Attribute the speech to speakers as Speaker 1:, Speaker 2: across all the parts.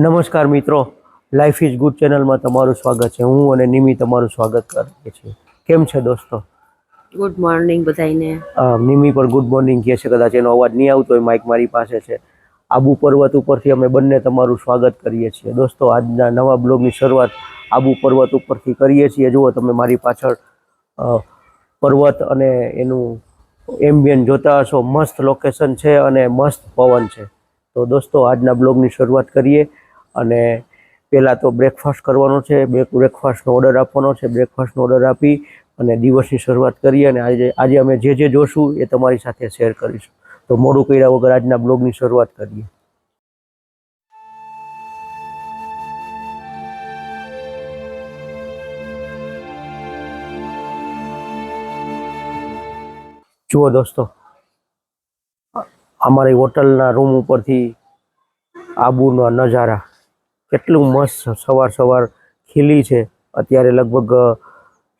Speaker 1: નમસ્કાર મિત્રો. Life is good ચેનલમાં તમારું સ્વાગત છે. હું અને નિમી તમારું સ્વાગત કરીએ છીએ. કેમ છે દોસ્તો?
Speaker 2: ગુડ મોર્નિંગ બધાને
Speaker 1: નિમી પણ ગુડ મોર્નિંગ કહે છે. કદાચ એનો અવાજ નહીં આવતો હોય માઇક મારી પાસે છે. આબુ પર્વત ઉપરથી અમે બંને તમારું સ્વાગત કરીએ છીએ. દોસ્તો આજના નવા બ્લોગની શરૂઆત આબુ પર્વત ઉપરથી કરીએ છીએ. જુઓ તમે મારી પાછળ પર્વત અને એનું એમ્બિયન જોતા હશો. મસ્ત લોકેશન છે અને મસ્ત પવન છે. તો દોસ્તો આજના બ્લોગની શરૂઆત કરીએ. અને પહેલાં તો બ્રેકફાસ્ટ કરવાનો છે બ્રેકફાસ્ટનો ઓર્ડર આપવાનો છે બ્રેકફાસ્ટનો ઓર્ડર આપી અને દિવસની શરૂઆત કરીએ અને આજે આજે અમે જે જે જોશું એ તમારી સાથે શેર કરીશું. તો મોડું કર્યા વગર આજના બ્લોગની શરૂઆત કરીએ. જુઓ દોસ્તો, અમારી હોટલના રૂમ ઉપરથી આબુના નજારા. કેટલું મસ્ત સવાર સવાર ખીલી છે. અત્યારે લગભગ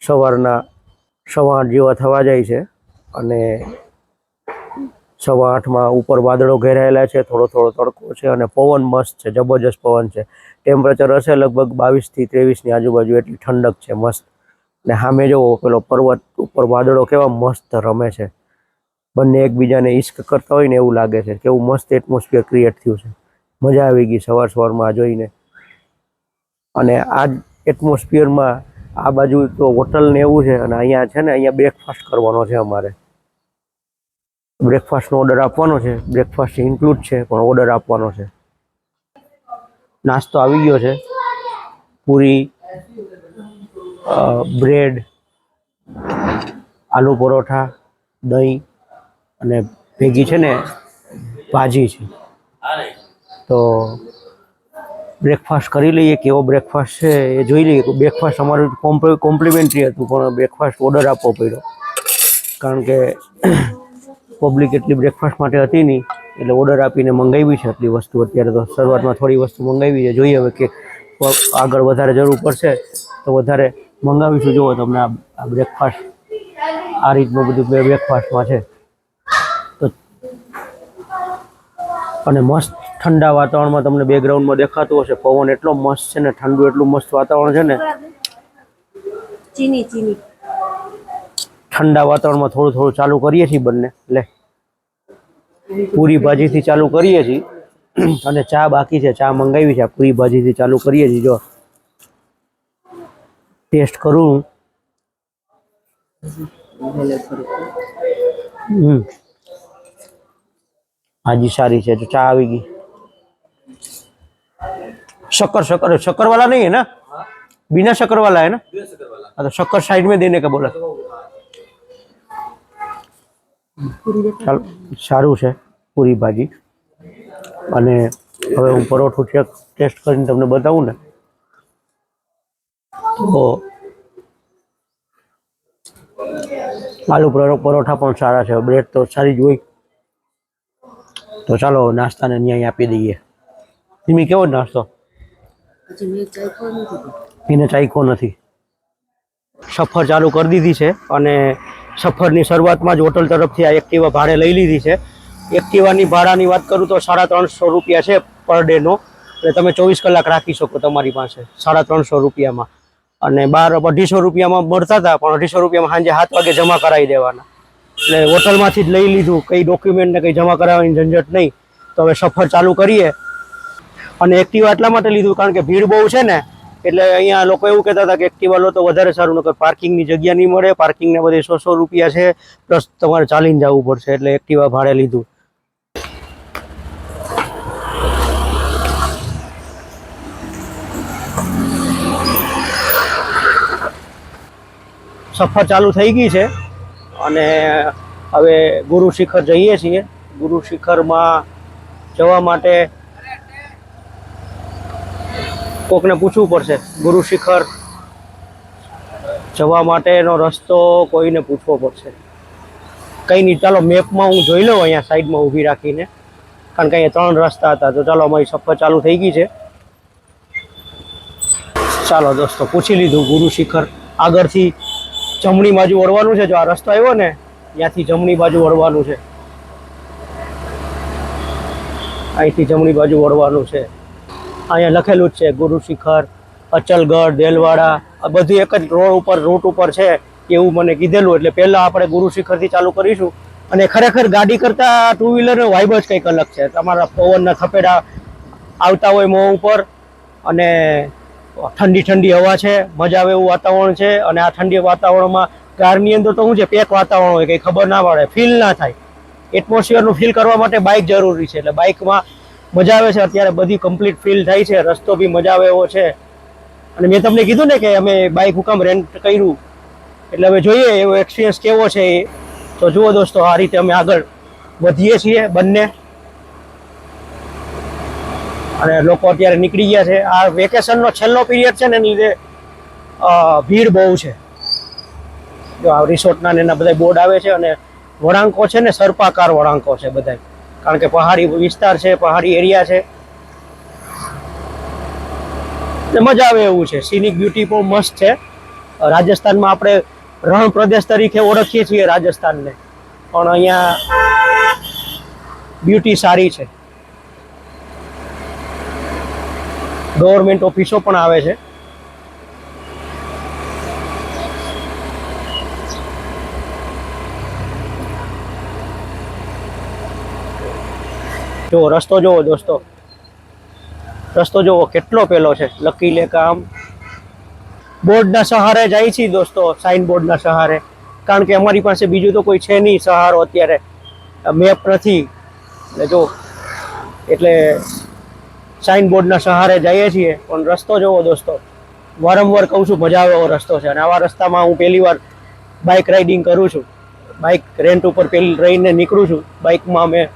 Speaker 1: સવારના સવા આઠ જેવા થવા જાય છે. અને સવા આઠમાં ઉપર વાદળો ઘેરાયેલા છે, થોડો થોડો તડકો છે અને પવન મસ્ત છે, જબરજસ્ત પવન છે. ટેમ્પરેચર હશે લગભગ બાવીસથી ત્રેવીસની આજુબાજુ, એટલી ઠંડક છે, મસ્ત. ને સામે જવો પેલો પર્વત ઉપર વાદળો કેવા મસ્ત રમે છે. બંને એકબીજાને ઈશ્ક કરતા હોય ને એવું લાગે છે. કેવું મસ્ત એટમોસ્ફિયર ક્રિએટ થયું છે. મજા આવી ગઈ સવાર સવારમાં જોઈને. અને આ એટમોસ્ફિયરમાં આ બાજુ તો હોટલ ને એવું છે અને અહીંયા છે ને અહીંયા બ્રેકફાસ્ટ કરવાનો છે અમારે. બ્રેકફાસ્ટનો ઓર્ડર આપવાનો છે. બ્રેકફાસ્ટ ઇન્ક્લુડ છે, પણ ઓર્ડર આપવાનો છે. નાસ્તો આવી ગયો છે. પૂરી બ્રેડ આલુ પરોઠા, દહીં અને ભેગી છે ને ભાજી છે. તો બ્રેકફાસ્ટ કરી લઈએ, કેવો બ્રેકફાસ્ટ છે એ જોઈ લઈએ. બ્રેકફાસ્ટ અમારું કોમ્પ્લિમેન્ટરી હતું, પણ બ્રેકફાસ્ટ ઓર્ડર આપવો પડ્યો. કારણ કે પબ્લિક એટલી બ્રેકફાસ્ટ માટે હતી નહીં, એટલે ઓર્ડર આપીને મંગાવી છે આટલી વસ્તુ. અત્યારે તો શરૂઆતમાં થોડી વસ્તુ મંગાવી છે. જોઈએ હવે કે આગળ વધારે જરૂર પડશે, તો વધારે મંગાવીશું. જુઓ તમને આ- આ બ્રેકફાસ્ટ આ રીતનું બધું બ્રેકફાસ્ટમાં છે. તો અને મસ્ત ઠંડા વાતાવરણમાં તમને બેકગ્રાઉન્ડમાં દેખાતું હશે. પવન એટલો મસ્ત છે ને ઠંડુ એટલું મસ્ત વાતાવરણ છે ને.
Speaker 2: ચીની ચીની.
Speaker 1: ઠંડા વાતાવરણમાં થોડું થોડું ચાલુ કરીએ છીએ બંને. લે. પૂરી ભાજીથી ચાલુ કરીએ છીએ. અને ચા બાકી છે ચા મંગાવી છે પૂરી ભાજીથી ચાલુ કરીએ છીએ. જો. ટેસ્ટ કરું. હાજી સારી છે તો ચા આવી ગઈ. शक्कर शक्कर शक्कर वाला नहीं है ना बिना शक्कर वाला है ना हाँ तो शक्कर साइड में देने का बोला ચાલો સારું છે પૂરી ભાજી અને હવે હું પરોઠું ચેક ટેસ્ટ કરીને તમને બતાવું ને તો આલુ પરો- પરોઠા પણ સારા છે બ્રેડ તો સારી જ હોય તો ચાલો નાસ્તાને અહીંયા આપી દઈએ ધીમી કેવો નાસ્તો
Speaker 2: હજી મેં ચાખ્યો નથી
Speaker 1: એને ચાખ્યો નથી. સફર ચાલુ કરી દીધી છે અને સફરની શરૂઆતમાં જ હોટલ તરફથી આ એક્ટિવા ભાડે લઈ લીધી છે. એક્ટિવાની ભાડાની વાત કરું તો સાડા ત્રણસો રૂપિયા છે પર ડેનો. એટલે તમે ચોવીસ કલાક રાખી શકો તમારી પાસે સાડા ત્રણસો રૂપિયામાં. અને બાર અઢીસો રૂપિયામાં મળતા હતા, પણ અઢીસો રૂપિયામાં સાંજે સાત વાગે જમા કરાવી દેવાના. એટલે હોટલમાંથી જ લઈ લીધું. કંઈ ડોક્યુમેન્ટ ને કંઈ જમા કરાવવાની ઝંઝટ નહીં. તો હવે સફર ચાલુ કરીએ. અને એક્ટિવા એટલા માટે લીધું, કારણ કે ભીડ બહુ છે ને, એટલે અહીંયા લોકો એવું કહેતા હતા કે એક્ટિવા લો તો વધારે સારું, નકર પાર્કિંગની જગ્યા નહીં મળે પાર્કિંગને બધે સો સો રૂપિયા છે પ્લસ તમારે ચાલીને જવું પડશે, એટલે એક્ટિવા ભાડે લીધું. સફર ચાલુ થઈ ગઈ છે, અને હવે ગુરુ શિખર જઈએ છીએ. ગુરુ શિખરમાં જવા માટે કોકને પૂછવું પડશે, ગુરુ શિખર જવા માટેનો રસ્તો કોઈને પૂછવો પડશે. કંઈ નહીં, ચાલો મેપમાં હું જોઈ લઉં અહીંયા સાઈડમાં ઊભી રાખીને. કારણ કે અહીંયા ત્રણ રસ્તા હતા, તો ચાલો અમારી સફર ચાલુ થઈ ગઈ છે. ચાલો દોસ્તો, પૂછી લીધું ગુરુ શિખર. આગળથી જમણી બાજુ વળવાનું છે, જો આ રસ્તો આવ્યો ને, ત્યાંથી જમણી બાજુ વળવાનું છે. અહીંથી જમણી બાજુ વળવાનું છે. અહીંયા લખેલું જ છે, ગુરુ શિખર, અચલગઢ, દેલવાડા, આ બધું એક જ રોડ ઉપર રૂટ ઉપર છે એવું મને કીધેલું. એટલે પહેલાં આપણે ગુરુ શિખરથી ચાલુ કરીશું. અને ખરેખર ગાડી કરતાં ટુ વ્હીલરનો વાઇબ જ કંઈક અલગ છે. તમારા પવનના થપેડા આવતા હોય મોં ઉપર અને ઠંડી ઠંડી હવા છે, મજા આવે એવું વાતાવરણ છે. અને આ ઠંડી વાતાવરણમાં કારની અંદર તો શું છે, પેક વાતાવરણ હોય, કંઈ ખબર ના પડે ફીલ ના થાય. એટમોસ્ફિયરનું ફીલ કરવા માટે બાઇક જરૂરી છે. એટલે બાઇકમાં મજા આવે છે, અત્યારે બધી કમ્પ્લીટ ફીલ થાય છે, રસ્તો બી મજા આવે એવો છે. અને મેં તમને કીધું ને કે અમે બાઇક હુકમ રેન્ટ કર્યું. એટલે હવે જોઈએ એવો એક્સપિરિયન્સ કેવો છે એ. તો જુઓ દોસ્તો, આ રીતે અમે આગળ વધીએ છીએ બંને. અને લોકો અત્યારે નીકળી ગયા છે. આ વેકેશનનો છેલ્લો પીરિયડ છે ને એની લીધે ભીડ બહુ છે. જો આ રિસોર્ટના ને એના બધા બોર્ડ આવે છે અને વળાંકો છે ને, સર્પાકાર વળાંકો છે બધા કારણ કે પહાડી વિસ્તાર છે, પહાડી એરિયા છે. મજા આવે એવું છે. સિનિક બ્યુટી પણ મસ્ત છે. રાજસ્થાનમાં આપણે રણ પ્રદેશ તરીકે ઓળખીએ છીએ રાજસ્થાનને. પણ અહીંયા બ્યુટી સારી છે. ગવર્મેન્ટ ઓફિસો પણ આવે છે. જો, રસ્તો જુઓ દોસ્તો. રસ્તો જુઓ કેટલો પેલો છે? લકી લે કામ બોર્ડના સહારે જાય છે દોસ્તો સાઇન બોર્ડના સહારે. કારણ કે અમારી પાસે બીજું તો કોઈ છે નહીં સહારો અત્યારે. મેપ નથી. એટલે જો, એટલે સાઇન બોર્ડના સહારે જઈએ છીએ. પણ રસ્તો જોવો દોસ્તો. વારંવાર કહું છું, મજા આવે એવો રસ્તો છે. અને આવા રસ્તામાં હું પહેલી વાર બાઇક રાઇડિંગ કરું છું. બાઇક રેન્ટ ઉપર પેલી રહીને નીકળું છું. બાઇકમાં અમે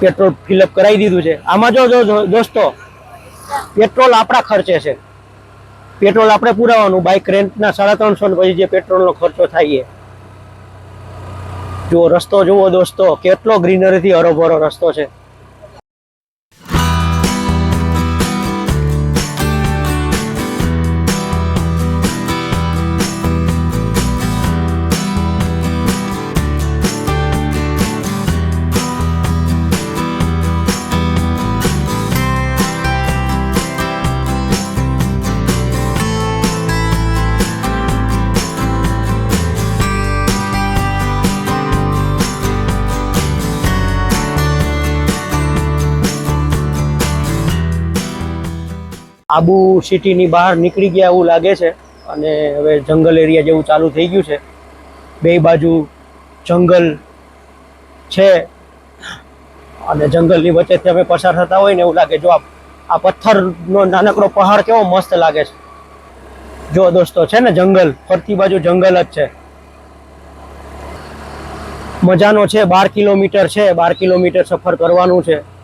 Speaker 1: પેટ્રોલ ફિલઅપ કરાવી દીધું છે. આમાં જો દોસ્તો, પેટ્રોલ આપણા ખર્ચે છે. પેટ્રોલ આપણે પુરાવાનું બાઇક રેન્ટના સાડા ત્રણસો પછી જે પેટ્રોલનો ખર્ચો થાય એ. જો રસ્તો જુઓ દોસ્તો, કેટલો ગ્રીનરીથી હરોભરો રસ્તો છે. આબુ સિટીની બહાર નીકળી ગયા એવું લાગે છે. અને હવે જંગલ એરિયા જેવું ચાલુ થઈ ગયું છે. બે બાજુ જંગલ છે. અને જંગલની વચ્ચેથી અમે પસાર થતા હોય ને એવું લાગે. જો આ પથ્થરનો નાનકડો પહાડ કેવો મસ્ત લાગે છે. જો દોસ્તો, છે ને જંગલ? ફરતી બાજુ જંગલ જ છે. મજાનો છે, બાર કિલોમીટર છે. બાર કિલોમીટર સફર કરવાનું છે.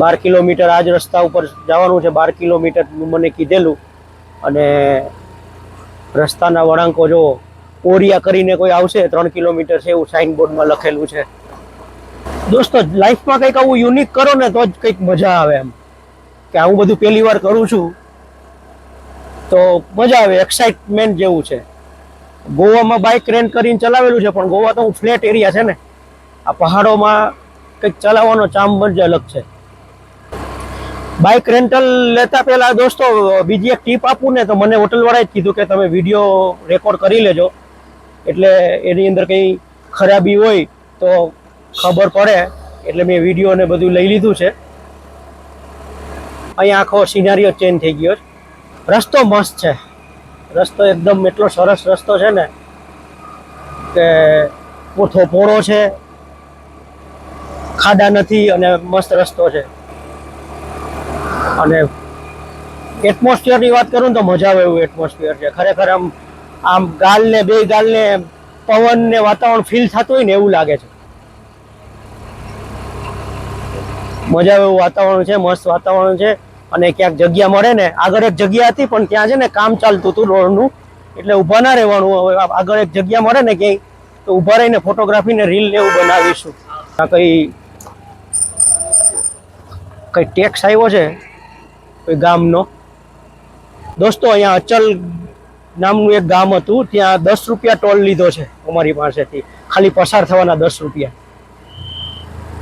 Speaker 1: બાર કિલોમીટર આ જ રસ્તા ઉપર જવાનું છે. બાર કિલોમીટર મને કીધેલું. અને રસ્તાના વળાંકો જો ઓરિયા કરીને કોઈ આવશે, ત્રણ કિલોમીટર છે એવું સાઇન બોર્ડમાં લખેલું છે. દોસ્તો લાઈફમાં કંઈક આવું યુનિક કરો ને તો જ કંઈક મજા આવે એમ. કે આવું બધું પહેલી વાર કરું છું, તો મજા આવે એક્સાઇટમેન્ટ જેવું છે. ગોવામાં બાઇક રેન્ટ કરીને ચલાવેલું છે, પણ ગોવા તો હું ફ્લેટ એરિયા છે ને. આ પહાડોમાં કંઈક ચલાવવાનો ચામ જ અલગ છે. બાઇક રેન્ટલ લેતા પહેલા દોસ્તો, બીજી એક ટીપ આપું ને તો મને હોટલવાળાએ જ કીધું કે તમે વીડિયો રેકોર્ડ કરી લેજો. એટલે એની અંદર કંઈ ખરાબી હોય તો ખબર પડે. એટલે મેં વીડિયો ને બધું લઈ લીધું છે. અહીંયા આખો સિનારીઓ ચેન્જ થઈ ગયો છે. રસ્તો મસ્ત છે. રસ્તો એકદમ એટલો સરસ રસ્તો છે ને કે પોથો પોળો છે. ખાડા નથી અને મસ્ત રસ્તો છે. અને એટમોસ્ફિયરની વાત કરું તો મજા આવે એવું એટમોસ્ફિયર છે. ખરેખર આમ આમ ગાલને, બે ગાલને પવન ને વાતાવરણ ફીલ થતું હોય ને એવું લાગે છે. મજા આવે એવું વાતાવરણ છે, મસ્ત વાતાવરણ છે અને ક્યાંક જગ્યા મળે ને, આગળ એક જગ્યા હતી પણ ત્યાં છે ને કામ ચાલતું હતું રોડનું, એટલે ઊભા ના રહેવાનું, હવે આગળ એક જગ્યા મળે ને ક્યાંય, તો ઊભા રહીને ફોટોગ્રાફી ને રીલ ને એવું બનાવીશું. આ કઈ કઈ ટેક્સ આવ્યો છે? કોઈ ગામનો. દોસ્તો, અહીંયા અચલ નામનું એક ગામ હતું, ત્યાં દસ રૂપિયા ટોલ લીધો છે અમારી પાસેથી. ખાલી પસાર થવાના દસ રૂપિયા.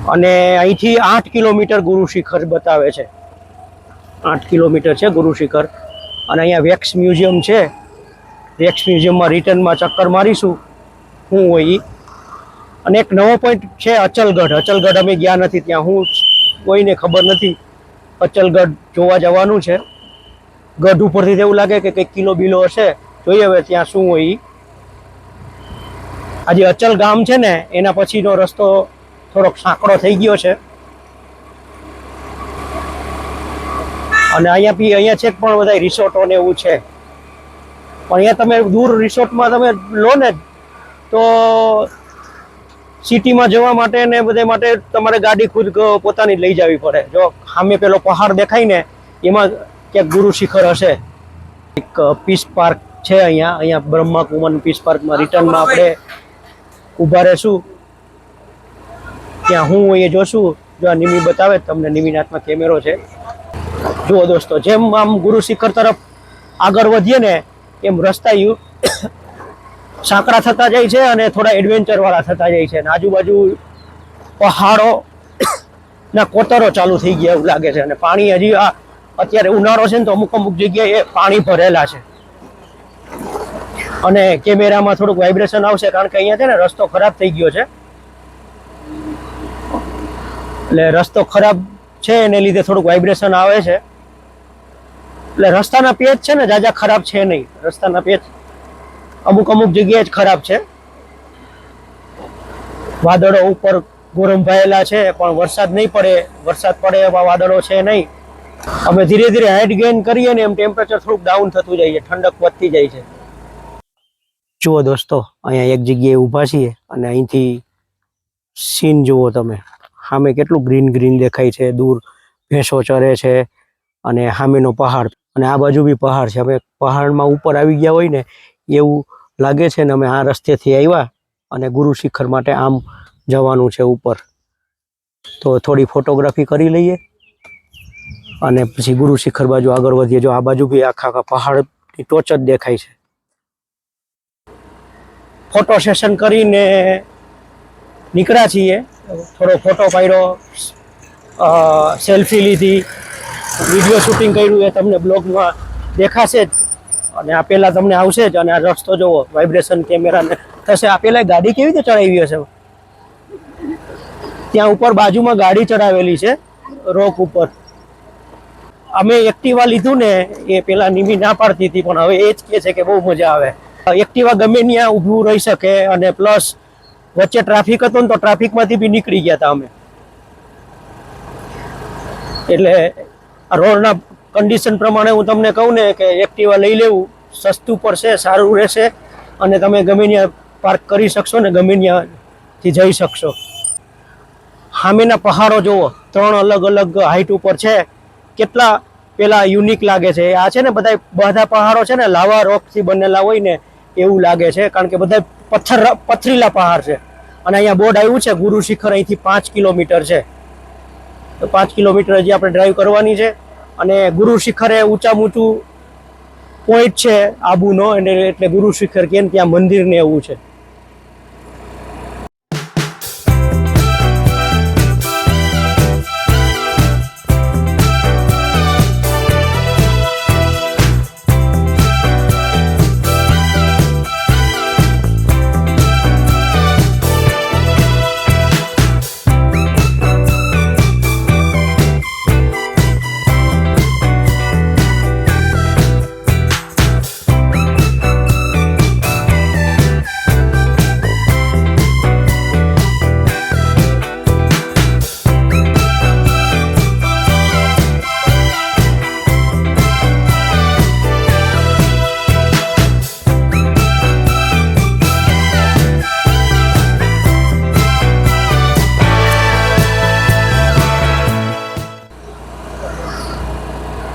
Speaker 1: અને અહીંથી આઠ કિલોમીટર ગુરુ શિખર બતાવે છે. આઠ કિલોમીટર છે ગુરુ શિખર અને અહીંયા વેક્સ મ્યુઝિયમ છે. વેક્સ મ્યુઝિયમમાં રિટર્નમાં ચક્કર મારીશું. શું હોય એ અને એક નવો પોઈન્ટ છે અચલગઢ. અચલગઢ અમે ગયા નથી, ત્યાં હું કોઈને ખબર નથી. અચલગઢ જોવા જવાનું છે. ગઢ ઉપરથી એવું લાગે કે કંઈક કિલો બિલો હશે. જોઈએ હવે ત્યાં શું હોય આજે અચલ ગામ છે ને, એના પછીનો રસ્તો થોડોક સાંકડો થઈ ગયો છે. અને અહીંયા બી અહીંયા છે પણ બધા રિસોર્ટો ને એવું છે. પણ અહીંયા તમે દૂર રિસોર્ટમાં તમે લો ને, તો સિટીમાં જવા માટે ને બધે માટે તમારે ગાડી ખુદ પોતાની લઈ જવી પડે. જો સામે પેલો પહાડ દેખાય ને, એમાં ક્યાંક ગુરુ શિખર હશે. એક પીસ પાર્ક છે અહીંયા. અહીંયા બ્રહ્મા કુમાર પીસ પાર્કમાં રિટર્નમાં આપણે ઊભા રહેશું. ત્યાં હું એ જોશું. જો આ નિમી બતાવે, તમને નિમીના કેમેરો છે. જુઓ દોસ્તો, જેમ આમ ગુરુ શિખર તરફ આગળ વધીએ ને, એમ રસ્તા યુ સાંકડા થતા જાય છે અને થોડા એડવેન્ચર વાળા થતા જાય છે. અને આજુબાજુ પહાડો ના કોતરો ચાલુ થઈ ગયા એવું લાગે છે. અને પાણી હજી આ અત્યારે ઉનાળો છે ને તો અમુક અમુક જગ્યાએ પાણી ભરેલા છે. અને કેમેરામાં થોડુંક વાઇબ્રેશન આવશે કારણ કે અહીંયા છે ને રસ્તો ખરાબ થઈ ગયો છે. એટલે રસ્તો ખરાબ છે એને લીધે થોડુંક વાઇબ્રેશન આવે છે. એટલે રસ્તાના પેચ છે ને જાજા ખરાબ છે નહીં. રસ્તાના પેચ અમુક અમુક જગ્યાએ જ ખરાબ છે. વાદળો ઉપર ગોરંભાયેલા છે, પણ વરસાદ નહીં પડે, વરસાદ પડે એવા વાદળો છે નહીં. અમે ધીરે ધીરે હાઇટ ગેઇન કરીએ ને એમ ટેમ્પરેચર થોડુંક ડાઉન થતું જાય છે, ઠંડક વધતી જાય છે. જુઓ દોસ્તો, અહીંયા એક જગ્યાએ ઊભા છીએ અને અહીંથી સીન જુઓ તમે. સામે કેટલું ગ્રીન ગ્રીન દેખાય છે, દૂર ભેંસો ચરે છે અને સામેનો પહાડ. અને આ બાજુ બી પહાડ છે. અમે પહાડમાં ઉપર આવી ગયા હોય ને એવું લાગે છે ને અમે આ રસ્તેથી આવ્યા અને ગુરુ શિખર માટે આમ જવાનું છે ઉપર. તો થોડી ફોટોગ્રાફી કરી લઈએ અને પછી ગુરુ શિખર બાજુ આગળ વધીએ. જો આ બાજુ બી આખા આખા પહાડની ટોચ જ દેખાય છે. ફોટો સેશન કરીને નીકળ્યા છીએ. થોડો ફોટો પાડ્યો સેલ્ફી લીધી. વીડિયો શૂટિંગ કર્યું એ તમને બ્લોગમાં દેખાશે જ. અને આ પેલા તમને આવશે જ અને આ રસ્તો જોવો વાઇબ્રેશન કેમેરાને થશે. આ પેલા ગાડી કેવી રીતે ચડાવી હશે? ત્યાં ઉપર બાજુમાં ગાડી ચડાવેલી છે, રોક ઉપર. અમે એક્ટિવા લીધું ને, એ પેલા નિમી ના પાડતી હતી, પણ હવે એ જ કહે છે કે બહુ મજા આવે. એક્ટિવા ગમે ત્યાં ઊભું રહી શકે અને પ્લસ વચ્ચે ટ્રાફિક હતો ને તો ટ્રાફિકમાંથી બી નીકળી ગયા હતા અમે. એટલે રોડના કન્ડિશન પ્રમાણે હું તમને કહું ને કે એક્ટિવા લઈ લેવું, સસ્તું પડશે, સારું રહેશે અને તમે ગમે ત્યાં પાર્ક કરી શકશો ને ગમે ત્યાંથી જઈ શકશો. સામેના પહાડો જુઓ, ત્રણ અલગ અલગ હાઈટ ઉપર છે. કેટલા પેલા યુનિક લાગે છે. આ છે ને બધા બધા પહાડો છે ને લાવા રોકથી બનેલા હોય ને એવું લાગે છે, કારણ કે બધા પથ્થર, પથરીલા પહાડ છે. અને અહીંયા બોર્ડ આવ્યું છે, ગુરુ શિખર અહીંથી પાંચ કિલોમીટર છે. તો પાંચ કિલોમીટર હજી આપણે ડ્રાઈવ કરવાની છે. અને ગુરુ શિખરે ઊંચામાં ઊંચું પોઈન્ટ છે આબુનો એટલે એટલે ગુરુ શિખર કે ત્યાં મંદિર ને એવું છે.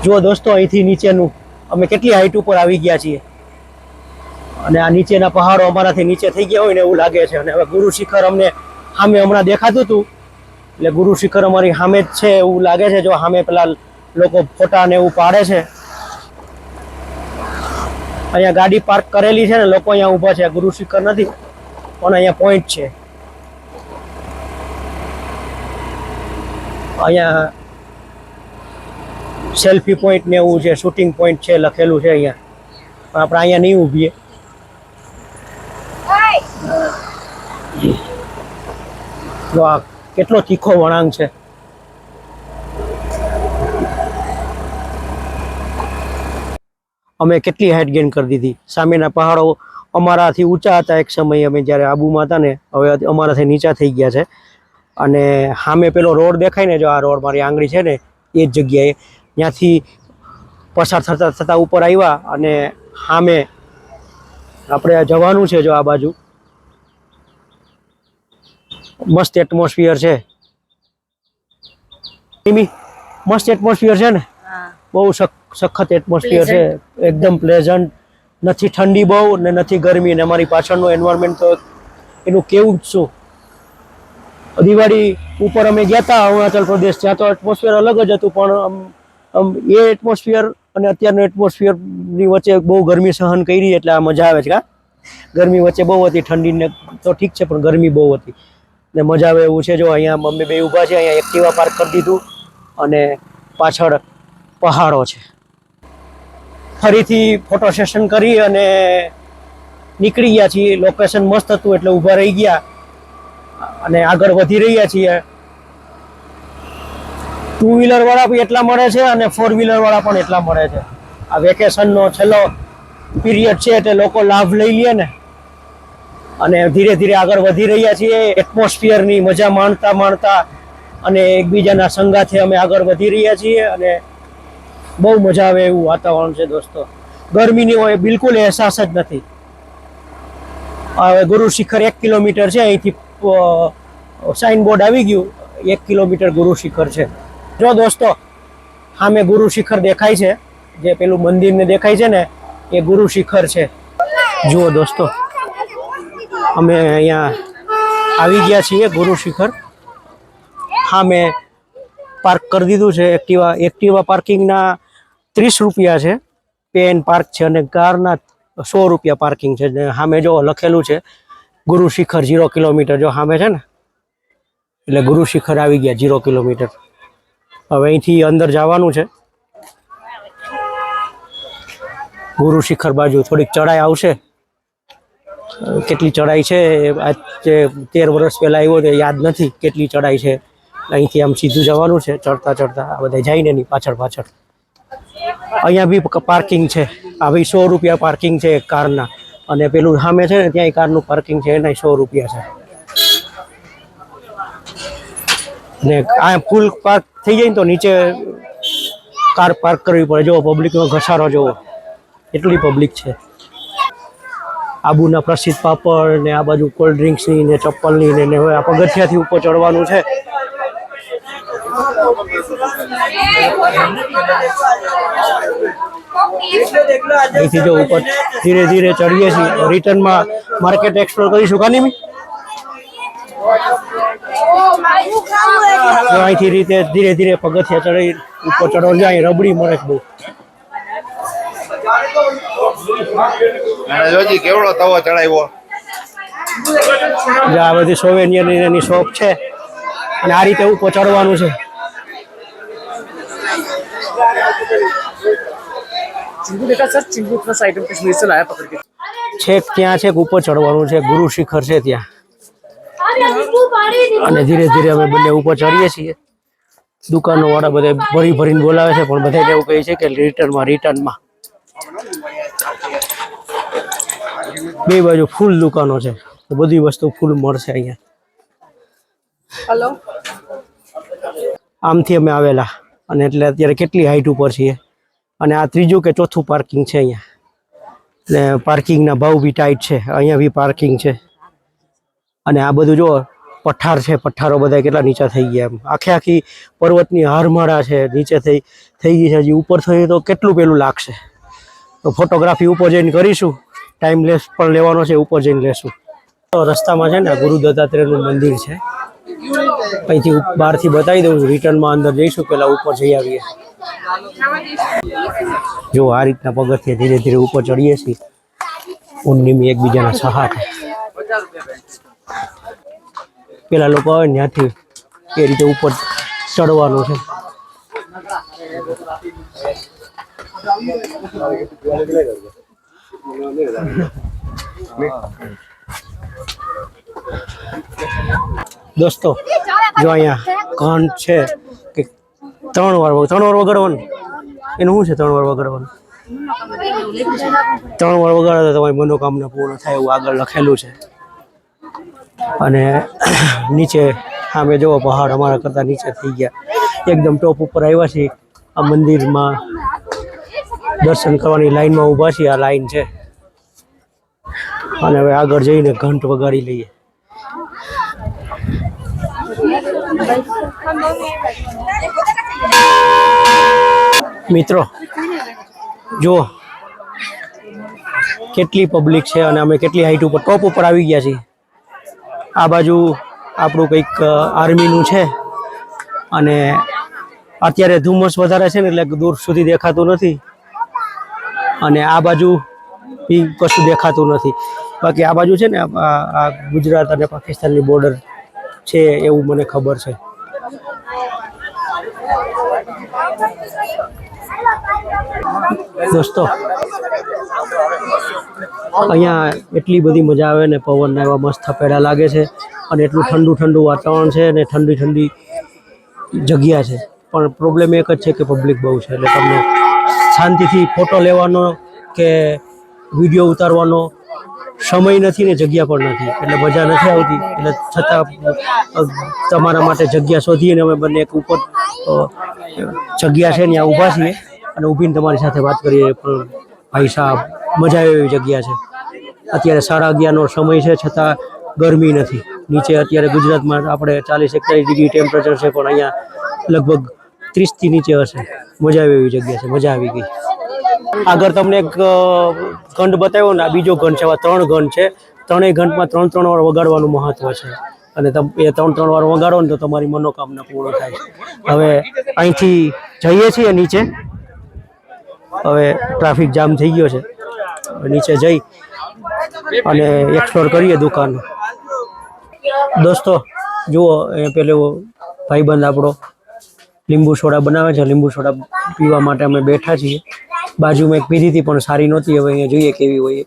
Speaker 1: જુઓ દોસ્તો, અહીંથી નીચેનું અમે કેટલી હાઈટ ઉપર આવી ગયા છીએ? અને આ નીચેના પહાડો અમારાથી નીચે થઈ ગયા હોય ને એવું લાગે છે. અને હવે ગુરુ શિખર અમને સામે હમણાં દેખાતું હતું. એટલે ગુરુ શિખર અમારી સામે જ છે એવું લાગે છે. જો સામે પેલા લોકો ફોટા ને એવું પાડે છે. અહીંયા ગાડી પાર્ક કરેલી છે ને, લોકો અહીંયા ઊભા છે. ગુરુ શિખર નથી, પણ અહીંયા પોઈન્ટ છે. અહીંયા સેલ્ફી પોઈન્ટ ને એવું છે શૂટિંગ પોઈન્ટ છે, લખેલું છે અહીંયા. પણ આપણે અહીંયા નહીં ઊભીએ. જો આ કેટલો તીખો વળાંક છે. અમે કેટલી હાઇટ ગેઇન કરી દીધી. સામેના પહાડો અમારાથી ઊંચા હતા એક સમયે અમે જ્યારે આબુમાં હતા ને, હવે અમારાથી નીચા થઈ ગયા છે. અને સામે પેલો રોડ દેખાય ને, જો આ રોડ મારી આંગળી છે ને, એ જ જગ્યાએ ત્યાંથી પસાર થતા થતા ઉપર આવ્યા અને સામે આપણે જવાનું છે જો આ બાજુ. મસ્ત એટમોસ્ફિયર છે. મસ્ત એટમોસ્ફિયર છે ને? બહુ સખત એટમોસ્ફિયર છે. એકદમ પ્લેઝન્ટ નથી ઠંડી બહુ ને નથી ગરમી ને અમારી પાછળનું એન્વાયરમેન્ટ તો એનું કેવું જ શું? દિવાળી ઉપર અમે ગયા હતા અરુણાચલ પ્રદેશ. ત્યાં તો એટમોસ્ફિયર અલગ જ હતું પણ એ એટમોસ્ફિયર અને અત્યારનું એટમોસ્ફિયરની વચ્ચે બહુ ગરમી સહન કરી એટલે આ મજા આવે છે કા ગરમી વચ્ચે બહુ હતી, ઠંડીને તો ઠીક છે, પણ ગરમી બહુ હતી. ને મજા આવે એવું છે, જો અહીંયા મમ્મી બે ઊભા છે, અહીંયા એક્ટિવા પાર્ક કરી દીધું અને પાછળ પહાડો છે. ફરીથી ફોટો સેશન કરી અને નીકળી ગયા છીએ. લોકેશન મસ્ત હતું એટલે ઊભા રહી ગયા અને આગળ વધી રહ્યા છીએ. ટુ વ્હીલર વાળા બી એટલા મળે છે અને ફોર વ્હીલર વાળા પણ એટલા મળે છે. આ વેકેશનનો છેલ્લો પીરિયડ છે એટલે લોકો લાભ લઈ લે ને. અને ધીરે ધીરે આગળ વધી રહ્યા છીએ, એટમોસ્ફિયરની મજા માણતા માણતા અને એકબીજાના સંગાથે અમે આગળ વધી રહ્યા છીએ અને બહુ મજા આવે એવું વાતાવરણ છે દોસ્તો. ગરમીની હોય બિલકુલ અહેસાસ જ નથી. હવે ગુરુ શિખર એક કિલોમીટર છે, અહીંથી સાઇન બોર્ડ આવી ગયું, એક કિલોમીટર ગુરુ શિખર છે. જો દોસ્તો, સામે ગુરુ શિખર દેખાય છે, જે પેલું મંદિરને દેખાય છે ને, એ ગુરુ શિખર છે. જુઓ દોસ્તો, અમે અહીંયા આવી ગયા છીએ ગુરુ શિખર. સામે પાર્ક કરી દીધું છે, એક્ટિવા એક્ટિવા પાર્કિંગના ત્રીસ રૂપિયા છે, પેન પાર્ક છે અને કારના સો રૂપિયા પાર્કિંગ છે. સામે જો લખેલું છે, ગુરુ શિખર જીરો કિલોમીટર, જો સામે છે ને, એટલે ગુરુ શિખર આવી ગયા જીરો કિલોમીટર. હવે અહીંથી અંદર જવાનું છે. ગુરુ શિખર બાજુ થોડીક ચડાઈ આવશે. કેટલી ચડાઈ છે? આજે તેર વર્ષ પહેલાં આવ્યો તો યાદ નથી કેટલી ચડાઈ છે. અહીંથી આમ સીધું જવાનું છે ચડતા ચડતા આ બધા જઈને એની પાછળ પાછળ. અહીંયા બી પાર્કિંગ છે. આ ભાઈ સો રૂપિયા પાર્કિંગ છે કારના. અને પેલું સામે છે ને ત્યાં કારનું પાર્કિંગ છે એના સો રૂપિયા છે. ને આ ફૂલ પાર્ક થઈ જાય ને તો નીચે કાર પાર્ક કરવી પડે. જુઓ પબ્લિકનો ઘસારો જોવો એટલી પબ્લિક છે. આબુના પ્રસિદ્ધ પાપડ ને આ બાજુ કોલ્ડ ડ્રિંક્સની ને ચપ્પલની ને હવે આ પગથિયાથી ઉપર ચડવાનું છે. અહીંથી જો ઉપર ધીરે ધીરે ચડીએ છીએ. રિટર્નમાં માર્કેટ એક્સપ્લોર કરીશું. કાની અહીંથી રીતે ધીરે ધીરે પગથિયા ચડી ઉપર ચડો જાય રબડી મળે બહુ.
Speaker 3: કેવડો તવો ચડાવ્યો?
Speaker 1: આ બધી સોવેનિયર એની શોપ છે. અને આ રીતે ઉપર ચડવાનું છે. છેક ત્યાં છેક ઉપર ચડવાનું છે. ગુરુ શિખર છે ત્યાં. અને ધીરે ધીરે અમે બંને ઉપર ચડીએ છીએ. દુકાનો વાળા બધા ભરી ભરીને બોલાવે છે પણ બધા એવું કહે છે કે રિટર્નમાં રિટર્નમાં બે બાજુ ફૂલ દુકાનો છે. બધી વસ્તુ ફૂલ મળશે અહીંયા.
Speaker 4: હલો.
Speaker 1: આમથી અમે આવેલા. અને એટલે અત્યારે કેટલી હાઈટ ઉપર છીએ. અને આ ત્રીજું કે ચોથું પાર્કિંગ છે અહીંયા. એટલે પાર્કિંગના ભાવ બી ટાઈટ છે. અહીંયા બી પાર્કિંગ છે. અને આ બધું જો પઠાર છે, પઠારો બધા કેટલા નીચા થઈ ગયા એમ. આખે આખી પર્વતની હારમાળા છે, નીચે થઈ થઈ ગઈ છે હજી. ઉપર થઈ તો કેટલું પેલું લાગશે? તો ફોટોગ્રાફી ઉપર જઈને કરીશું. ટાઈમ લેસ પણ લેવાનો છે, ઉપર જઈને લેશું. તો રસ્તામાં છે ને ગુરુ દત્તાત્રેયનું મંદિર છે. અહીંથી બહારથી બતાવી દઉં છું. રિટર્નમાં અંદર જઈશું પહેલાં ઉપર જઈ આવીએ. જો આ રીતના પગથિયે ધીરે ધીરે ઉપર ચડીએ છીએ. ઉન્નીમી એકબીજાના સહારે પેલા લોકો આવે ત્યાંથી એ રીતે ઉપર ચડવાનું છે. દોસ્તો, જો અહીંયા ઘંટ છે કે ત્રણ વાર ત્રણ વાર વગાડવાનું? એનું શું છે ત્રણ વાર વગાડવાનું? ત્રણ વાર વગાડે તમારી મનોકામના પૂર્ણ થાય એવું આગળ લખેલું છે. અને નીચે સામે જુઓ, પહાડ અમારા કરતાં નીચે થઈ ગયા. એકદમ ટોપ ઉપર આવ્યા છીએ. આ મંદિરમાં દર્શન કરવાની લાઈનમાં ઊભા છીએ, આ લાઈન છે. અને હવે આગળ જઈને ઘંટ વગાડી લઈએ. મિત્રો, જુઓ, કેટલી પબ્લિક છે અને અમે કેટલી હાઈટ ઉપર ટોપ ઉપર આવી ગયા છીએ. આ બાજુ આપણું કંઈક આર્મીનું છે. અને અત્યારે ધુમ્મસ વધારે છે ને, એટલે દૂર સુધી દેખાતું નથી. અને આ બાજુ બી કશું દેખાતું નથી. બાકી આ બાજુ છે ને, આ ગુજરાત અને પાકિસ્તાનની બોર્ડર છે એવું મને ખબર છે. દોસ્તો, અહીંયા એટલી બધી મજા આવે ને, પવનના એવા મસ્ત થપેડા લાગે છે અને એટલું ઠંડુ ઠંડુ વાતાવરણ છે અને ઠંડી ઠંડી જગ્યા છે. પણ પ્રોબ્લેમ એક જ છે કે પબ્લિક બહુ છે. એટલે તમને શાંતિથી ફોટો લેવાનો કે વીડિયો ઉતારવાનો સમય નથી ને જગ્યા પણ નથી. એટલે મજા નથી આવતી. એટલે છતાં તમારા માટે જગ્યા શોધીને અમે બંને એક ઉપર જગ્યા છે ત્યાં ઊભા છીએ. અને ઊભીને તમારી સાથે વાત કરીએ પણ ભાઈ સાહેબ, મજા આવે એવી જગ્યા છે. અત્યારે સાડા અગિયારનો સમય છે, છતાં ગરમી નથી. નીચે અત્યારે ગુજરાતમાં આપણે ચાલીસ એકતાલીસ ડિગ્રી ટેમ્પરેચર છે, પણ અહીંયા લગભગ ત્રીસથી નીચે હશે. મજા આવે એવી જગ્યા છે, મજા આવી ગઈ. આગળ તમને એક ઘંટ બતાવ્યો ને, આ બીજો ઘંટ છે આ ત્રણ ઘંટ છે. ત્રણેય ઘંટમાં ત્રણ ત્રણ વાર વગાડવાનું મહત્વ છે. અને એ ત્રણ ત્રણ વાર વગાડો ને તો તમારી મનોકામના પૂર્ણ થાય. હવે અહીંથી જઈએ છીએ નીચે. હવે ટ્રાફિક જામ થઈ ગયો છે. નીચે જઈ અને એક્સપ્લોર કરીએ દુકાન દોસ્તો, જુઓ એ પેલો ભાઈબંધ આપણો લીંબુ સોડા બનાવે છે. લીંબુ સોડા પીવા માટે અમે બેઠા છીએ. બાજુમાં એક પીધી હતી, પણ સારી નહોતી. હવે અહીંયા જોઈએ કેવી હોય.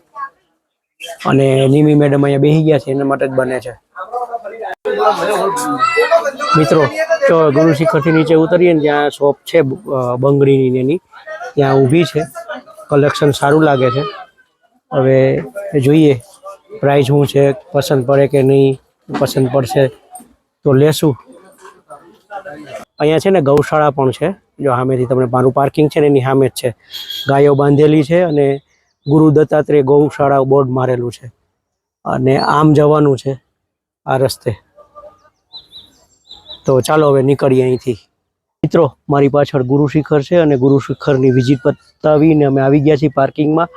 Speaker 1: અને નિમી મેડમ અહીંયા બેસી ગયા છે, એના માટે જ બને છે. મિત્રો જો ગુરુ શિખરથી નીચે ઉતરીએ ને, ત્યાં શોપ છે બંગડીની એની. ત્યાં ઊભી છે. કલેક્શન સારું લાગે છે. હવે જોઈએ પ્રાઇસ શું છે, પસંદ પડે કે નહીં, પસંદ પડશે તો લેશું. અહીંયા છે ને ગૌશાળા પણ છે. જો સામેથી તમને મારું પાર્કિંગ છે ને એની સામે જ છે. ગાયો બાંધેલી છે અને ગુરુ દત્તાત્રેય ગૌશાળા બોર્ડ મારેલું છે. અને આમ જવાનું છે આ રસ્તે. તો ચાલો હવે નીકળીએ અહીંથી. મિત્રો, મારી પાછળ ગુરુ શિખર છે અને ગુરુ શિખરની વિઝિટ પતાવીને અમે આવી ગયા છીએ પાર્કિંગમાં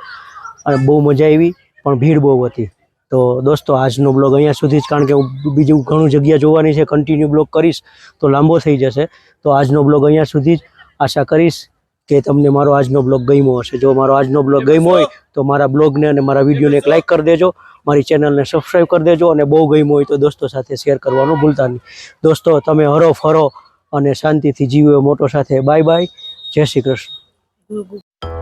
Speaker 1: અને બહુ મજા આવી, પણ ભીડ બહુ હતી. તો દોસ્તો, આજનો બ્લોગ અહીંયા સુધી જ, કારણ કે હું બીજું ઘણું જગ્યા જોવાની છે કન્ટિન્યુ બ્લોગ કરીશ તો લાંબો થઈ જશે. તો આજનો બ્લોગ અહીંયા સુધી જ. આશા કરીશ કે તમને મારો આજનો બ્લોગ ગમ્યો હશે. જો મારો આજનો બ્લોગ ગમ્યો હોય તો મારા બ્લોગને અને મારા વિડીયોને એક લાઇક કરી દેજો, મારી ચેનલને સબસ્ક્રાઈબ કરી દેજો અને બહુ ગમ્યો હોય તો દોસ્તો સાથે શેર કરવાનું ભૂલતા નહીં. દોસ્તો, તમે હરો ફરો અને શાંતિથી જીવ્યો મોટો સાથે. Bye bye. જય શ્રી કૃષ્ણ.